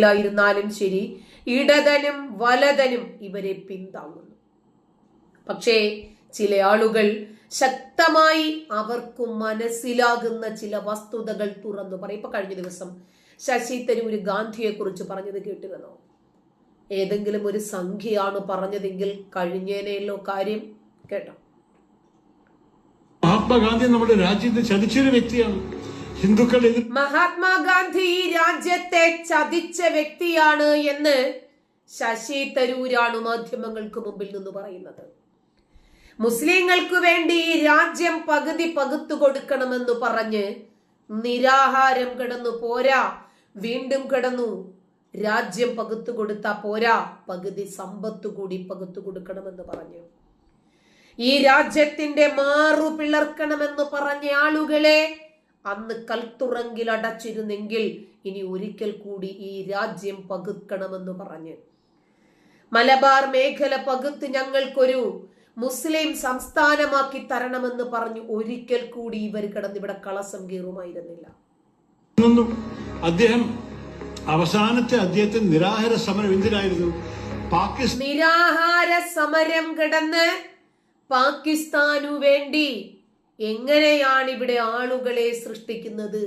ായിരുന്നാലും ശരി ഇടതനും വലതനും ഇവരെ പിന്താങ്ങുന്നു. പക്ഷേ ചില ആളുകൾ ശക്തമായി അവർക്ക് മനസ്സിലാകുന്ന ചില വസ്തുതകൾ തുറന്നു പറയും. ഇപ്പൊ കഴിഞ്ഞ ദിവസം ശശി തരൂര് ഗാന്ധിയെ കുറിച്ച് പറഞ്ഞത് കേട്ടിരുന്നോ? ഏതെങ്കിലും ഒരു സംഖ്യയാണ് പറഞ്ഞതെങ്കിൽ കഴിഞ്ഞേനെയല്ലോ കാര്യം കേട്ടോ. മഹാത്മാഗാന്ധി നമ്മുടെ രാജ്യത്തെ ചതിച്ചൊരു വ്യക്തിയാണ്. ഹിന്ദുക്കൾ മഹാത്മാഗാന്ധി രാജ്യത്തെ ചതിച്ച വ്യക്തിയാണ് എന്ന് ശശി തരൂരാണ് മാധ്യമങ്ങൾക്ക് മുമ്പിൽ നിന്ന് പറയുന്നത്. മുസ്ലിങ്ങൾക്ക് വേണ്ടി രാജ്യം പകുതി പകുത്തു കൊടുക്കണമെന്ന് പറഞ്ഞ് നിരാഹാരം കിടന്നു. പോരാ വീണ്ടും കിടന്നു. രാജ്യം പകുത്തു കൊടുത്താ പോരാ പകുതി സമ്പത്ത് കൂടി പകുത്തു കൊടുക്കണമെന്ന് പറഞ്ഞു. ഈ രാജ്യത്തിന്റെ മാറു പിളർക്കണമെന്ന് പറഞ്ഞ ആളുകളെ അന്ന് കൽത്തുറങ്കിൽ അടച്ചിരുന്നെങ്കിൽ ഇനി ഒരിക്കൽ കൂടി ഈ രാജ്യം പകുക്കണമെന്ന് പറഞ്ഞ്. മലബാർ മേഖല പകുത്ത് ഞങ്ങൾക്കൊരു മുസ്ലിം സംസ്ഥാനമാക്കി തരണമെന്ന് പറഞ്ഞു ഒരിക്കൽ കൂടി ഇവർ കിടന്ന് ഇവിടെ കളസം കീറുമായിരുന്നില്ല. അദ്ദേഹം അവസാനത്തെ അദ്ദേഹത്തെ നിരാഹാര സമരം എന്തിനായിരുന്നു? പാകിസ്ഥാൻ നിരാഹാര സമരം കിടന്ന് പാകിസ്ഥാനു വേണ്ടി എങ്ങനെയാണ് ഇവിടെ ആളുകളെ സൃഷ്ടിക്കുന്നത്?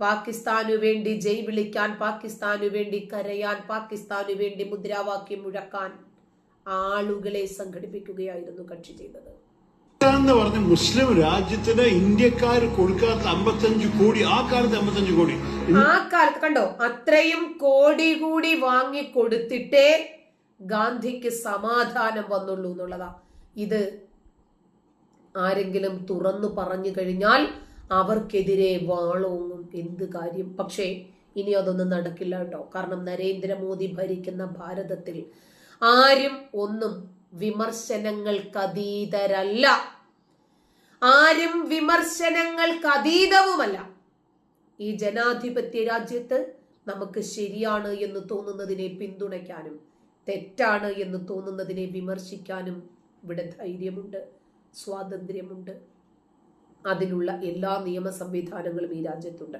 പാകിസ്ഥാനു വേണ്ടി ജയ് വിളിക്കാൻ പാകിസ്ഥാനു വേണ്ടി കരയാൻ പാകിസ്ഥാനു വേണ്ടി മുദ്രാവാക്യം മുഴക്കാൻ ആളുകളെ സംഘടിപ്പിക്കുകയായിരുന്നു കക്ഷി ചെയ്തത്. എന്ന് പറഞ്ഞ മുസ്ലിം രാജ്യത്തിന് ഇന്ത്യക്കാർ കൊടുക്കാത്ത അമ്പത്തഞ്ച് കോടി ആ കാലത്ത് അമ്പത്തഞ്ച് കോടി. ആ കാലത്ത് കണ്ടോ? അത്രയും കോടി കൂടി വാങ്ങി കൊടുത്തിട്ടേ ഗാന്ധിക്ക് സമാധാനം വന്നുള്ളൂ എന്നുള്ളതാ. ഇത് ആരെങ്കിലും തുറന്നു പറഞ്ഞു കഴിഞ്ഞാൽ അവർക്കെതിരെ വാളോങ്ങും എന്ത് കാര്യം. പക്ഷേ ഇനി അതൊന്നും നടക്കില്ല കേട്ടോ. കാരണം നരേന്ദ്രമോദി ഭരിക്കുന്ന ഭാരതത്തിൽ ആരും ഒന്നും വിമർശനങ്ങൾക്കതീതരല്ല. ആരും വിമർശനങ്ങൾക്ക് അതീതവുമല്ല ഈ ജനാധിപത്യ രാജ്യത്ത് നമുക്ക് ശരിയാണ് എന്ന് തോന്നുന്നതിനെ പിന്തുണയ്ക്കാനും തെറ്റാണ് എന്ന് തോന്നുന്നതിനെ വിമർശിക്കാനും ഇവിടെ ധൈര്യമുണ്ട്. സ്വാതന്ത്ര്യമുണ്ട്. അതിനുള്ള എല്ലാ നിയമ സംവിധാനങ്ങളും ഈ രാജ്യത്തുണ്ട്.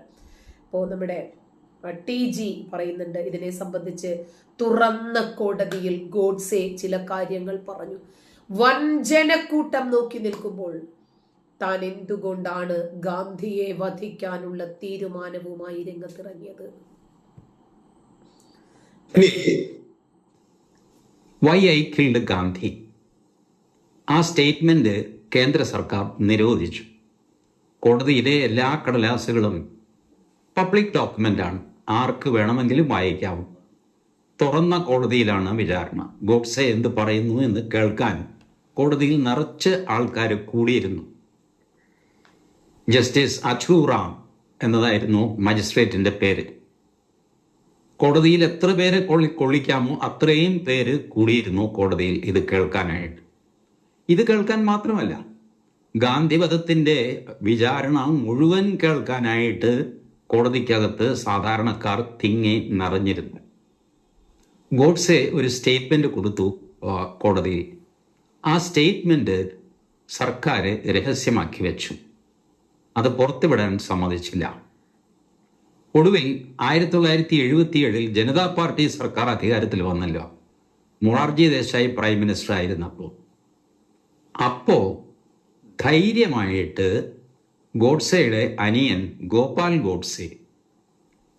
അപ്പോൾ നമ്മുടെ ടി ജി പറയുന്നുണ്ട് ഇതിനെ സംബന്ധിച്ച് തുറന്ന കോടതിയിൽ ഗോഡ്സെ ചില കാര്യങ്ങൾ പറഞ്ഞു. വഞ്ചനക്കൂട്ടം നോക്കി നിൽക്കുമ്പോൾ താൻ എന്തുകൊണ്ടാണ് ഗാന്ധിയെ വധിക്കാനുള്ള തീരുമാനവുമായി രംഗത്തിറങ്ങിയത്? Why I killed Gandhi? ആ സ്റ്റേറ്റ്മെന്റ് കേന്ദ്ര സർക്കാർ നിരോധിച്ചു. കോടതിയിലെ എല്ലാ കടലാസുകളും പബ്ലിക് ഡോക്യുമെന്റ് ആണ് ആർക്ക് വേണമെങ്കിലും വായിക്കാവും. തുറന്ന കോടതിയിലാണ് വിചാരണ. ഗോഡ്സെ എന്ത് പറയുന്നു എന്ന് കേൾക്കാൻ കോടതിയിൽ നിറച്ച് ആൾക്കാർ കൂടിയിരുന്നു. ജസ്റ്റിസ് അച്ചൂറാം എന്നതായിരുന്നു മജിസ്ട്രേറ്റിന്റെ പേര്. കോടതിയിൽ എത്ര പേരെ കൊള്ളി കൊള്ളിക്കാമോ അത്രയും പേര് കൂടിയിരുന്നു കോടതിയിൽ ഇത് കേൾക്കാനായിട്ട്. ഇത് കേൾക്കാൻ മാത്രമല്ല. ഗാന്ധിവധത്തിന്റെ വിചാരണ മുഴുവൻ കേൾക്കാനായിട്ട് കോടതിക്കകത്ത് സാധാരണക്കാർ തിങ്ങി നിറഞ്ഞിരുന്നു. ഗോഡ്സെ ഒരു സ്റ്റേറ്റ്മെന്റ് കൊടുത്തു കോടതി. ആ സ്റ്റേറ്റ്മെന്റ് സർക്കാർ രഹസ്യമാക്കി വെച്ചു. അത് പുറത്തുവിടാൻ സമ്മതിച്ചില്ല. ഒടുവിൽ ആയിരത്തി തൊള്ളായിരത്തി എഴുപത്തിയേഴിൽ ജനതാ പാർട്ടി സർക്കാർ അധികാരത്തിൽ വന്നല്ലോ. മൊറാർജി ദേശായി പ്രൈം മിനിസ്റ്റർ ആയിരുന്നപ്പോൾ അപ്പോ ധൈര്യമായിട്ട് ഗോഡ്സെയുടെ അനിയൻ Gopal Godse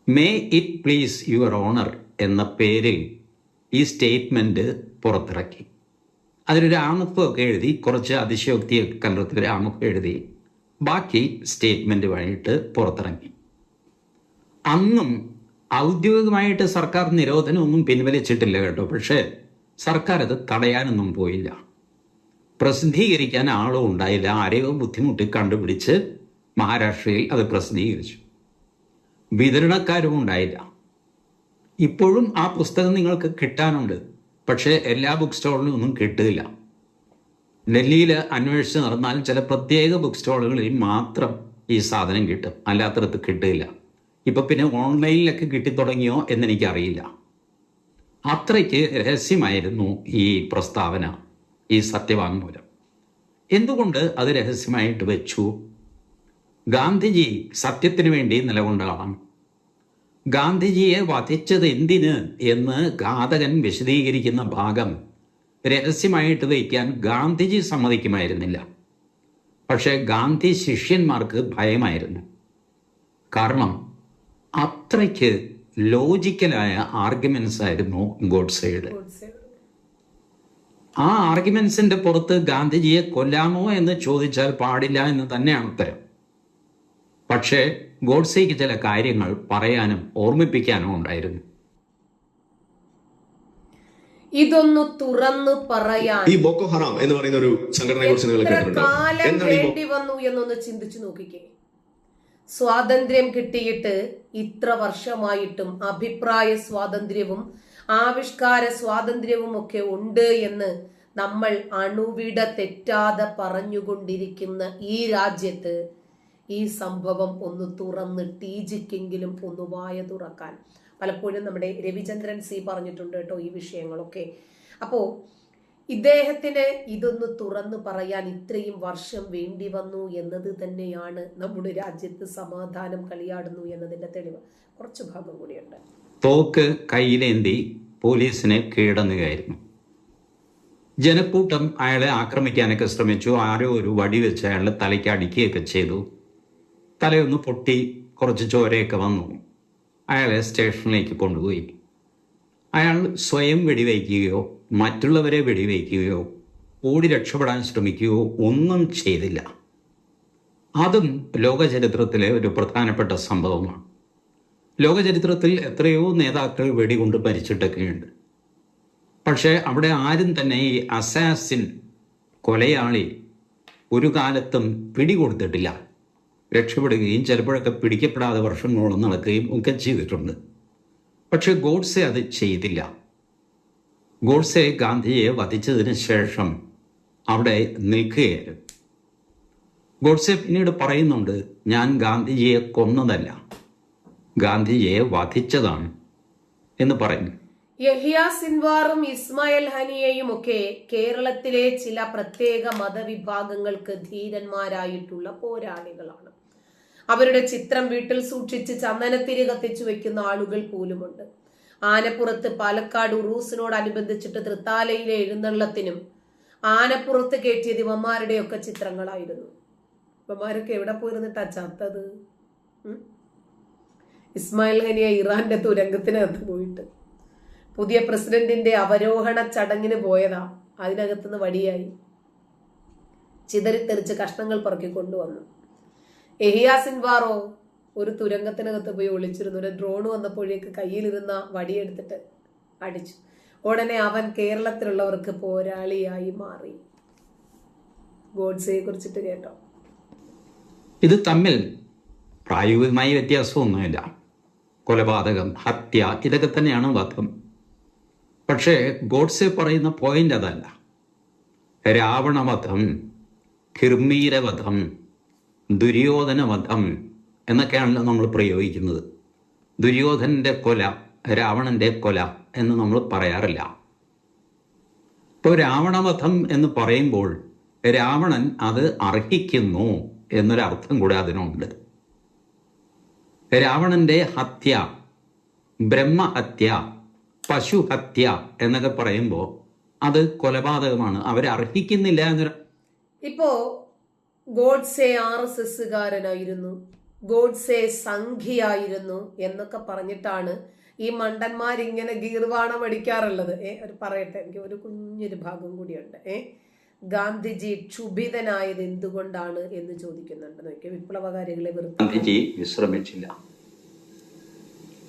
may it please your honour എന്ന പേരിൽ ഈ സ്റ്റേറ്റ്മെന്റ് പുറത്തിറക്കി. അതിലൊരു ആമുഖമൊക്കെ എഴുതി കുറച്ച് അതിശയോക്തിയൊക്കെ കലർത്തി ഒരു ആമുഖം എഴുതി ബാക്കി സ്റ്റേറ്റ്മെന്റുമായിട്ട് പുറത്തിറങ്ങി. അന്നും ഔദ്യോഗികമായിട്ട് സർക്കാർ നിരോധനമൊന്നും പിൻവലിച്ചിട്ടില്ല കേട്ടോ പക്ഷേ സർക്കാർ അത് തടയാനൊന്നും പോയില്ല. പ്രസിദ്ധീകരിക്കാൻ ആളും ഉണ്ടായില്ല. ആരെയോ ബുദ്ധിമുട്ടി കണ്ടുപിടിച്ച് മഹാരാഷ്ട്രയിൽ അത് പ്രസിദ്ധീകരിച്ചു. വിതരണക്കാരും ഉണ്ടായില്ല. ഇപ്പോഴും ആ പുസ്തകം നിങ്ങൾക്ക് കിട്ടാനുണ്ട്. പക്ഷേ എല്ലാ ബുക്ക് സ്റ്റോളിലും ഒന്നും കിട്ടില്ല. ഡൽഹിയിൽ അന്വേഷിച്ച് നടന്നാൽ ചില പ്രത്യേക ബുക്ക് സ്റ്റോളുകളിൽ മാത്രം ഈ സാധനം കിട്ടും. അല്ലാത്തടത്ത് കിട്ടില്ല. ഇപ്പം പിന്നെ ഓൺലൈനിലൊക്കെ കിട്ടിത്തുടങ്ങിയോ എന്നെനിക്കറിയില്ല. അത്രയ്ക്ക് രഹസ്യമായിരുന്നു ഈ പ്രസ്താവന. ഈ സത്യവാങ്മൂലം. എന്തുകൊണ്ട് അത് രഹസ്യമായിട്ട് വെച്ചു? ഗാന്ധിജി സത്യത്തിന് വേണ്ടി നിലകൊണ്ടതാണ് ഗാന്ധിജിയെ വധിച്ചത് എന്തിന് എന്ന് ഘാതകൻ വിശദീകരിക്കുന്ന ഭാഗം രഹസ്യമായിട്ട് വയ്ക്കാൻ ഗാന്ധിജി സമ്മതിക്കുമായിരുന്നില്ല. പക്ഷേ ഗാന്ധി ശിഷ്യന്മാർക്ക് ഭയമായിരുന്നു. കാരണം അത്രയ്ക്ക് ലോജിക്കലായ ആർഗ്യുമെന്റ്സ് ആയിരുന്നു ഗോഡ്സെയുടെ. ആ ആർഗ്യുമെന്റ്സിന്റെ പുറത്ത് ഗാന്ധിജിയെ കൊല്ലാമോ എന്ന് ചോദിച്ചാൽ പാടില്ല എന്ന് തന്നെയാണ് ഉത്തരം. പക്ഷേ ഗോഡ്സേക്ക് ചില കാര്യങ്ങൾ പറയാനും ഓർമ്മിപ്പിക്കാനും ഉണ്ടായിരുന്നു. ഇതൊന്ന് തുറന്നു പറയാൻ. ഈ ബോക്കോ ഹറാം എന്ന് പറയുന്ന ഒരു സംഘടനയെ കുറിച്ച് നിങ്ങൾ കേട്ടിട്ടുണ്ടോ? വേണ്ടി വന്നു എന്നൊന്ന് ചിന്തിച്ചു നോക്കിക്കേ. സ്വാതന്ത്ര്യം കിട്ടിയിട്ട് ഇത്ര വർഷമായിട്ടും അഭിപ്രായ സ്വാതന്ത്ര്യവും ആവിഷ്കാര സ്വാതന്ത്ര്യവും ഒക്കെ ഉണ്ട് എന്ന് നമ്മൾ അണുവിട തെറ്റാതെ പറഞ്ഞുകൊണ്ടിരിക്കുന്ന ഈ രാജ്യത്ത് ഈ സംഭവം ഒന്ന് തുറന്ന് ടീജിക്കെങ്കിലും ഒന്ന് വായ തുറക്കാൻ. പലപ്പോഴും നമ്മുടെ രവിചന്ദ്രൻ സി പറഞ്ഞിട്ടുണ്ട് കേട്ടോ ഈ വിഷയങ്ങളൊക്കെ. അപ്പോൾ ഇദ്ദേഹത്തിന് ഇതൊന്ന് തുറന്നു പറയാൻ ഇത്രയും വർഷം വേണ്ടി വന്നു എന്നത് തന്നെയാണ് നമ്മുടെ രാജ്യത്ത് സമാധാനം കളിയാടുന്നു എന്നതിന്റെ തെളിവ്. കുറച്ച് ഭാഗം കൂടിയുണ്ട്. തോക്ക് കയ്യിലേന്തി പോലീസിനെ കീഴടങ്ങുകയായിരുന്നു. ജനക്കൂട്ടം അയാളെ ആക്രമിക്കാനൊക്കെ ശ്രമിച്ചു. ആരോ ഒരു വടി വെച്ച് അയാളുടെ തലയ്ക്ക് അടിക്കുകയൊക്കെ ചെയ്തു. തലയൊന്ന് പൊട്ടി കുറച്ച് ചോരയൊക്കെ വന്നു. അയാളെ സ്റ്റേഷനിലേക്ക് കൊണ്ടുപോയി. അയാൾ സ്വയം വെടിവയ്ക്കുകയോ മറ്റുള്ളവരെ വെടിവയ്ക്കുകയോ ഓടി രക്ഷപ്പെടാൻ ശ്രമിക്കുകയോ ഒന്നും ചെയ്തില്ല. അതും ലോകചരിത്രത്തിലെ ഒരു പ്രധാനപ്പെട്ട സംഭവമാണ്. ലോകചരിത്രത്തിൽ എത്രയോ നേതാക്കൾ വെടികൊണ്ട് മരിച്ചിട്ടൊക്കെയുണ്ട്. പക്ഷേ അവിടെ ആരും തന്നെ ഈ അസാസിൻ കൊലയാളി ഒരു കാലത്തും പിടികൊടുത്തിട്ടില്ല. രക്ഷപ്പെടുകയും ചിലപ്പോഴൊക്കെ പിടിക്കപ്പെടാതെ വർഷങ്ങളോളം നടക്കുകയും ഒക്കെ ചെയ്തിട്ടുണ്ട്. പക്ഷെ ഗോഡ്സെ അത് ചെയ്തില്ല. ഗോഡ്സെ ഗാന്ധിയെ വധിച്ചതിന് ശേഷം അവിടെ നിൽക്കുകയായിരുന്നു. ഗോഡ്സെ പിന്നീട് പറയുന്നുണ്ട് ഞാൻ ഗാന്ധിജിയെ കൊന്നതല്ല. ഗാന്ധിജിയെ വധിച്ചതാണ് എന്ന് പറയുന്നു. യഹിയ സിൻവാറും ഇസ്മായിൽ ഹനിയയും ഒക്കെ കേരളത്തിലെ ചില പ്രത്യേക മതവിഭാഗങ്ങൾക്ക് ധീരന്മാരായിട്ടുള്ള പോരാളികളാണ്. അവരുടെ ചിത്രം വീട്ടിൽ സൂക്ഷിച്ച് ചന്ദനത്തിരി കത്തിച്ചു വെക്കുന്ന ആളുകൾ പോലുമുണ്ട്. ആനപ്പുറത്ത് പാലക്കാട് ഉറൂസിനോടനുബന്ധിച്ചിട്ട് തൃത്താലയിലെ എഴുന്നള്ളത്തിനും ആനപ്പുറത്ത് കയറ്റിയത് ഇവന്മാരുടെയൊക്കെ ചിത്രങ്ങളായിരുന്നു. ഇവന്മാരൊക്കെ എവിടെ പോയിരുന്നിട്ടാ ചത്തത്? ഇസ്മായിൽ ഹനിയ ഇറാന്റെ തുരങ്കത്തിനകത്ത് പോയിട്ട്. പുതിയ പ്രസിഡന്റിന്റെ അവരോഹണ ചടങ്ങിന് പോയതാ. അതിനകത്തുനിന്ന് വടിയായി. ചിതറിത്തെറിച്ച് കഷ്ണങ്ങൾ പറക്കി കൊണ്ടുവന്നു. എഹിയാ സിൻവാറോ ഒരു തുരങ്കത്തിനകത്ത് പോയി ഒളിച്ചിരുന്നു. ഒരു ഡ്രോൺ വന്നപ്പോഴേക്ക് കയ്യിലിരുന്ന വടിയെടുത്തിട്ട് അടിച്ചു. ഉടനെ അവൻ കേരളത്തിലുള്ളവർക്ക് പോരാളിയായി മാറി. ഗോഡ്സയെ കുറിച്ചിട്ട് കേട്ടോ. ഇത് തമ്മിൽ പ്രായോഗികമായി വ്യത്യാസമൊന്നുമില്ല. കൊലപാതകം ഹത്യ ഇതൊക്കെ തന്നെയാണ് വധം. പക്ഷേ ഗോഡ്സെ പറയുന്ന പോയിന്റ് അതല്ല. രാവണവധം കിർമീരവധം ദുര്യോധനവധം എന്നൊക്കെയാണല്ലോ നമ്മൾ പ്രയോഗിക്കുന്നത്. ദുര്യോധനന്റെ കൊല രാവണന്റെ കൊല എന്ന് നമ്മൾ പറയാറില്ല. ഇപ്പോൾ രാവണവധം എന്ന് പറയുമ്പോൾ രാവണൻ അത് അർഹിക്കുന്നു എന്നൊരർത്ഥം കൂടെ അതിനുണ്ട്. രാവണന്റെ ഹത്യ ബ്രഹ്മഹത്യ പശുഹത്യ എന്നൊക്കെ പറയുമ്പോൾ അത് കൊലപാതകമാണ്. അവരർഹിക്കുന്നില്ല എന്നൊരു ഇപ്പോ ഗോഡ്സെ ആർ എസ് എസ്സുകാരനായിരുന്നു. ഗോഡ്സെ സംഘിയായിരുന്നു എന്നൊക്കെ പറഞ്ഞിട്ടാണ് ഈ മണ്ടന്മാരിങ്ങനെ ഗീർവാണം അടിക്കാറുള്ളത് ഏ ഒരു പറയട്ടെ എനിക്ക് ഒരു കുഞ്ഞൊരു ഭാഗം കൂടിയുണ്ട്. ഏ ഗാന്ധിജി ക്ഷുഭിതനായത് എന്തുകൊണ്ടാണ് എന്ന് ചോദിക്കുന്നുണ്ട്. നോക്കിയ വിപ്ലവകാരികളെ ഗാന്ധിജി വിശ്രമിച്ചില്ല.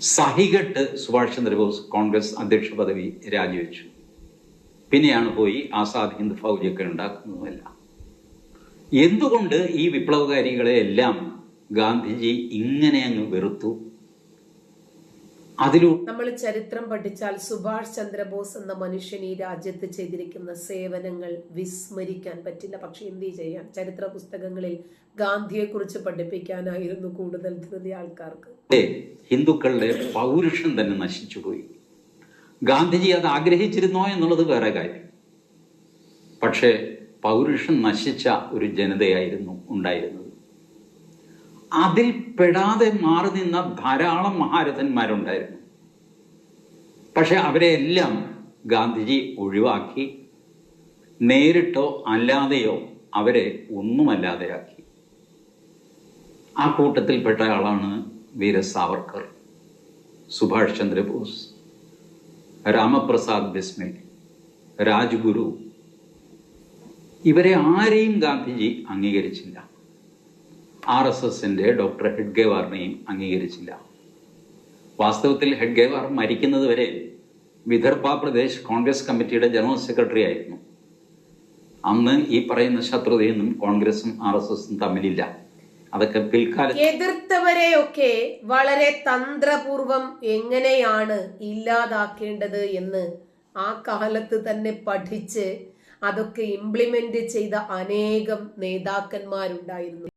സഹികെട്ട് സുഭാഷ് ചന്ദ്രബോസ് കോൺഗ്രസ് അധ്യക്ഷ പദവി രാജിവെച്ചു. പിന്നെയാണ് പോയി ആസാദ് ഹിന്ദ് ഫൗജൊക്കെ ഉണ്ടാക്കുന്നതല്ല. എന്തുകൊണ്ട് ഈ വിപ്ലവകാരികളെ എല്ലാം ഗാന്ധിജി ഇങ്ങനെ അങ്ങ് വെറുത്തു? അതിലൂടെ നമ്മൾ ചരിത്രം പഠിച്ചാൽ സുഭാഷ് ചന്ദ്രബോസ് എന്ന മനുഷ്യൻ ഈ രാജ്യത്ത് ചെയ്തിരിക്കുന്ന സേവനങ്ങൾ വിസ്മരിക്കാൻ പറ്റില്ല. പക്ഷെ എന്ത് ചെയ്യാം? ചരിത്ര പുസ്തകങ്ങളിൽ ഗാന്ധിയെ കുറിച്ച് പഠിപ്പിക്കാനായിരുന്നു കൂടുതൽ ധൃതി ആൾക്കാർക്ക്. ഹിന്ദുക്കളുടെ പൗരുഷം തന്നെ നശിച്ചുപോയി ഗാന്ധിജി അത് ആഗ്രഹിച്ചിരുന്നോ എന്നുള്ളത് വേറെ കാര്യം. പക്ഷേ പൗരുഷം നശിച്ച ഒരു ജനതയായിരുന്നു ഉണ്ടായിരുന്നത്. അതിൽ പെടാതെ മാറി നിന്ന ധാരാളം മഹാരഥന്മാരുണ്ടായിരുന്നു. പക്ഷെ അവരെ എല്ലാം ഗാന്ധിജി ഒഴിവാക്കി നേരിട്ടോ അല്ലാതെയോ അവരെ ഒന്നുമല്ലാതെയാക്കി. ആ കൂട്ടത്തിൽപ്പെട്ട ആളാണ് വീര സാവർക്കർ സുഭാഷ് ചന്ദ്രബോസ് രാമപ്രസാദ് ബിസ്മിൽ രാജ്ഗുരു. ഇവരെ ആരെയും ഗാന്ധിജി അംഗീകരിച്ചില്ല. ആർ എസ് എസിന്റെ ഡോക്ടർ ഹെഡ്ഗേവാറിനെയും അംഗീകരിച്ചില്ല. വാസ്തവത്തിൽ ഹെഡ്ഗേവാർ മരിക്കുന്നത് വരെ വിദർഭ പ്രദേശ് കോൺഗ്രസ് കമ്മിറ്റിയുടെ ജനറൽ സെക്രട്ടറി ആയിരുന്നു. അന്ന് ഈ പറയുന്ന ശത്രുതയൊന്നും കോൺഗ്രസും ആർ എസ് എസും തമ്മിലില്ല. അതൊക്കെ പിൽക്കാലത്ത് എതിർത്തവരെയൊക്കെ വളരെ തന്ത്രപൂർവം എങ്ങനെയാണ് ഇല്ലാതാക്കേണ്ടത് എന്ന് ആ കാലത്ത് തന്നെ പഠിച്ച് അതൊക്കെ ഇംപ്ലിമെന്റ് ചെയ്ത അനേകം നേതാക്കന്മാരുണ്ടായിരുന്നു.